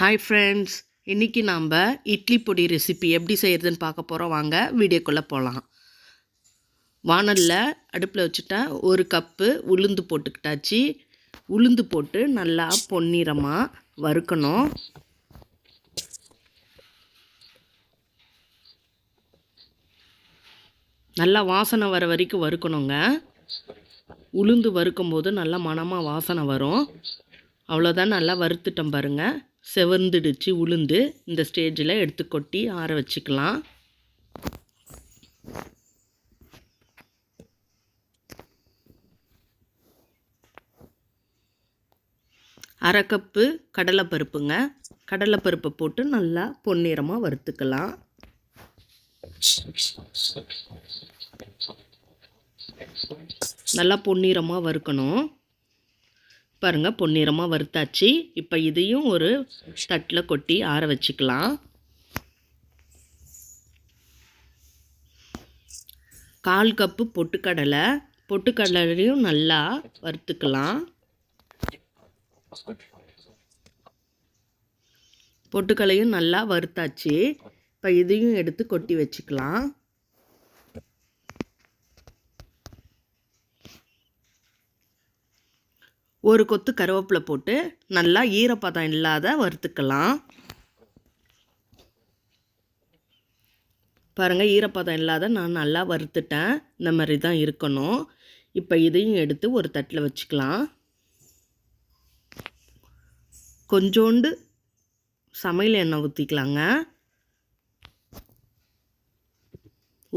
Hi friends இன்றைக்கி நாம் இட்லி பொடி ரெசிபி எப்படி செய்கிறதுன்னு பார்க்க போகிறோம் வாங்க வீடியோக்குள்ளே போகலாம் வானலில் அடுப்பில் வச்சுட்டா ஒரு கப்பு உளுந்து போட்டுக்கிட்டாச்சு. உளுந்து போட்டு நல்லா பொன்னிறமாக வறுக்கணும். நல்லா வாசனை வர வரைக்கும் வறுக்கணுங்க. உளுந்து வறுக்கும்போது நல்லா மணமாக வாசனை வரும். அவ்வளோதான் நல்லா வறுத்துட்டோம் பாருங்கள் செவந்துடுச்சு உளுந்து. இந்த ஸ்டேஜில் எடுத்து கொட்டி ஆற வச்சுக்கலாம். அரை கப்பு கடலைப்பருப்புங்க. கடலைப்பருப்பை போட்டு நல்லா பொன்னிறமாக வறுத்துக்கலாம். நல்லா பொன்னிறமாக வறுக்கணும். பாருங்கள் பொன்னிறமாக வறுத்தாச்சு. இப்போ இதையும் ஒரு தட்டில் கொட்டி ஆற வச்சுக்கலாம். கால் கப்பு பொட்டுக்கடலை. பொட்டுக்கடலையும் நல்லா வறுத்துக்கலாம். பொட்டுக்கடலையும் நல்லா வறுத்தாச்சு. இப்போ இதையும் எடுத்து கொட்டி வச்சுக்கலாம். ஒரு கொத்து கருவேப்பிலை போட்டு நல்லா ஈரப்பதம் இல்லாத வறுத்துக்கலாம். பாருங்கள் ஈரப்பதம் இல்லாத நான் நல்லா வறுத்துட்டேன். இந்த மாதிரி தான் இருக்கணும். இப்போ இதையும் எடுத்து ஒரு தட்டில் வச்சுக்கலாம். கொஞ்சோண்டு சமையல் எண்ணெய் ஊற்றிக்கலாங்க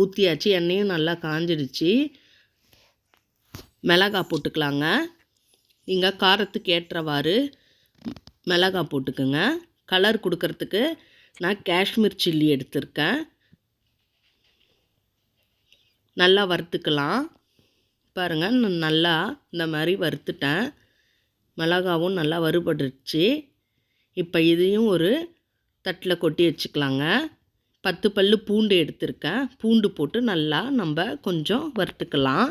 ஊற்றியாச்சு எண்ணெயும் நல்லா காஞ்சிடுச்சு. மிளகாய் போட்டுக்கலாங்க. நீங்கள் காரத்துக்கு ஏற்றவாறு மிளகாய் போட்டுக்கோங்க. கலர் கொடுக்கறதுக்கு நான் காஷ்மீர் சில்லி எடுத்திருக்கேன். நல்லா வறுத்துக்கலாம். பாருங்கள் நான் நல்லா இந்த மாதிரி வறுத்துட்டேன். மிளகாவும் நல்லா வறுபட்டுருச்சு. இப்போ இதையும் ஒரு தட்டில் கொட்டி வச்சுக்கலாங்க. பத்து பல் பூண்டு எடுத்திருக்கேன். பூண்டு போட்டு நல்லா நம்ம கொஞ்சம் வறுத்துக்கலாம்.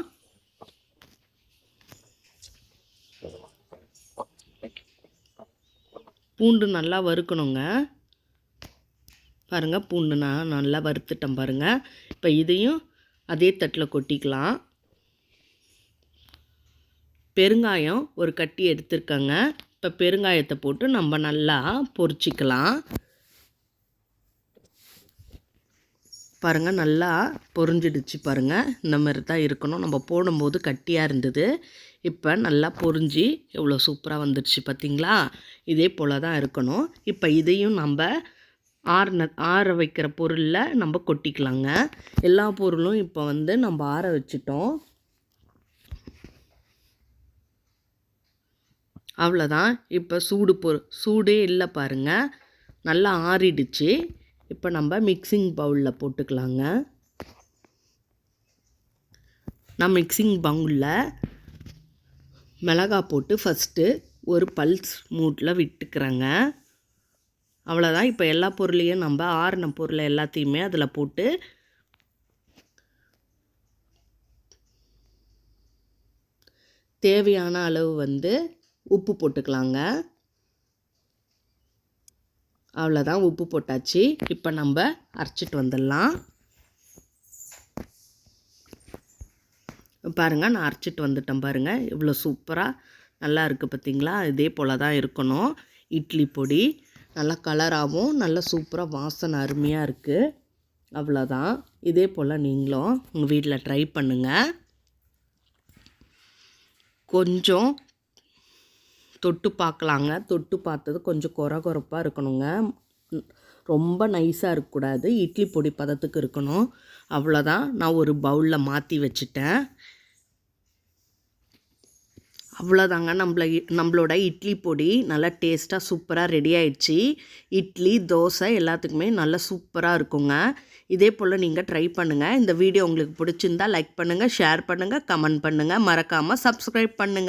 பூண்டு நல்லா வறுக்கணுங்க. பாருங்கள் பூண்டு நான் நல்லா வறுத்துட்டேன் பாருங்கள் இப்போ இதையும் அதே தட்டில் கொட்டிக்கலாம். பெருங்காயம் ஒரு கட்டி எடுத்துருக்கங்க. இப்போ பெருங்காயத்தை போட்டு நம்ம நல்லா பொரிச்சிக்கலாம். பாருங்கள் நல்லா பொறிஞ்சிடுச்சு பாருங்கள் இந்த மாதிரி தான் இருக்கணும். நம்ம போடும்போது கட்டியாக இருந்தது. இப்போ நல்லா பொறிஞ்சி எவ்வளோ சூப்பராக வந்துடுச்சு பார்த்திங்களா இதே போல் தான் இருக்கணும். இப்போ இதையும் நம்ம ஆறுன ஆற வைக்கிற பொருளில் நம்ம கொட்டிக்கலாங்க. எல்லா பொருளும் இப்போ வந்து நம்ம ஆற வச்சிட்டோம். அவ்வளோதான் இப்போ சூடு பொரு சூடே இல்லை பாருங்கள் நல்லா ஆறிடுச்சு. இப்போ நம்ம மிக்சிங் பவுலில் போட்டுக்கலாங்க. நான் மிக்சிங் பவுலில் மிளகா போட்டு ஃபஸ்ட்டு ஒரு பல்ஸ் மூட்டில் விட்டுக்கிறேங்க. அவ்வளோதான் இப்போ எல்லா பொருளையும் நம்ம ஆறின பொருளை எல்லாத்தையுமே அதில் போட்டு தேவையான அளவு வந்து உப்பு போட்டுக்கலாங்க. அவ்வளோதான் உப்பு போட்டாச்சு. இப்போ நம்ம அரைச்சிட்டு வந்துடலாம். பாருங்கள் நான் அரைச்சிட்டு வந்துட்டேன் பாருங்கள் இவ்வளோ சூப்பராக நல்லா இருக்குது பார்த்திங்களா இதே போல் தான் இருக்கணும். இட்லி பொடி நல்லா கலராகவும் நல்லா சூப்பராக வாசனை அருமையாக இருக்குது அவ்வளோதான் இதே போல் நீங்களும் உங்கள் வீட்டில் ட்ரை பண்ணுங்கள் கொஞ்சம் தொட்டு பார்க்கலாங்க. தொட்டு பார்த்தது கொஞ்சம் குறை குறைப்பாக இருக்கணுங்க. ரொம்ப நைஸாக இருக்கக்கூடாது. இட்லி பொடி பதத்துக்கு இருக்கணும். அவ்வளோதான். நான் ஒரு பவுலில் மாற்றி வச்சுட்டேன். அவ்வளோதாங்க. நம்மள நம்மளோட இட்லி பொடி நல்லா டேஸ்ட்டாக சூப்பராக ரெடி ஆயிடுச்சு. இட்லி தோசை எல்லாத்துக்குமே நல்லா சூப்பராக இருக்குங்க. இதே போல் நீங்கள் ட்ரை பண்ணுங்கள் இந்த வீடியோ உங்களுக்கு பிடிச்சிருந்தா லைக் பண்ணுங்கள் ஷேர் பண்ணுங்கள் கமெண்ட் பண்ணுங்கள் மறக்காமல் சப்ஸ்கிரைப் பண்ணுங்கள்